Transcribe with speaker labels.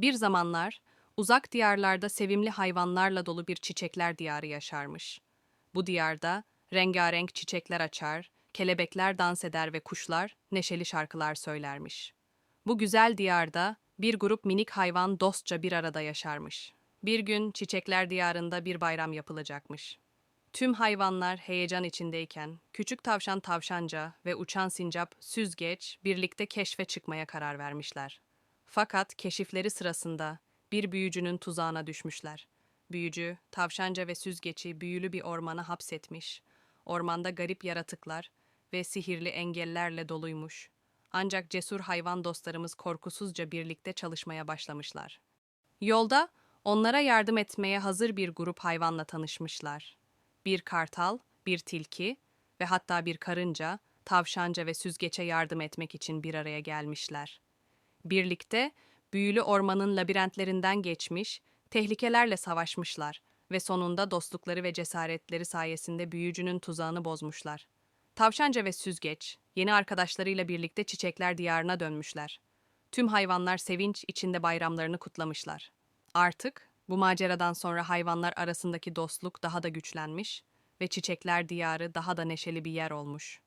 Speaker 1: Bir zamanlar uzak diyarlarda sevimli hayvanlarla dolu bir çiçekler diyarı yaşarmış. Bu diyarda rengarenk çiçekler açar, kelebekler dans eder ve kuşlar neşeli şarkılar söylermiş. Bu güzel diyarda bir grup minik hayvan dostça bir arada yaşarmış. Bir gün çiçekler diyarında bir bayram yapılacakmış. Tüm hayvanlar heyecan içindeyken küçük tavşan tavşanca ve uçan sincap süzgeç birlikte keşfe çıkmaya karar vermişler. Fakat keşifleri sırasında bir büyücünün tuzağına düşmüşler. Büyücü, tavşanca ve süzgeci büyülü bir ormana hapsetmiş. Ormanda garip yaratıklar ve sihirli engellerle doluymuş. Ancak cesur hayvan dostlarımız korkusuzca birlikte çalışmaya başlamışlar. Yolda onlara yardım etmeye hazır bir grup hayvanla tanışmışlar. Bir kartal, bir tilki ve hatta bir karınca, tavşanca ve süzgeçe yardım etmek için bir araya gelmişler. Birlikte büyülü ormanın labirentlerinden geçmiş, tehlikelerle savaşmışlar ve sonunda dostlukları ve cesaretleri sayesinde büyücünün tuzağını bozmuşlar. Tavşanca ve süzgeç, yeni arkadaşlarıyla birlikte çiçekler diyarına dönmüşler. Tüm hayvanlar sevinç içinde bayramlarını kutlamışlar. Artık bu maceradan sonra hayvanlar arasındaki dostluk daha da güçlenmiş ve çiçekler diyarı daha da neşeli bir yer olmuş.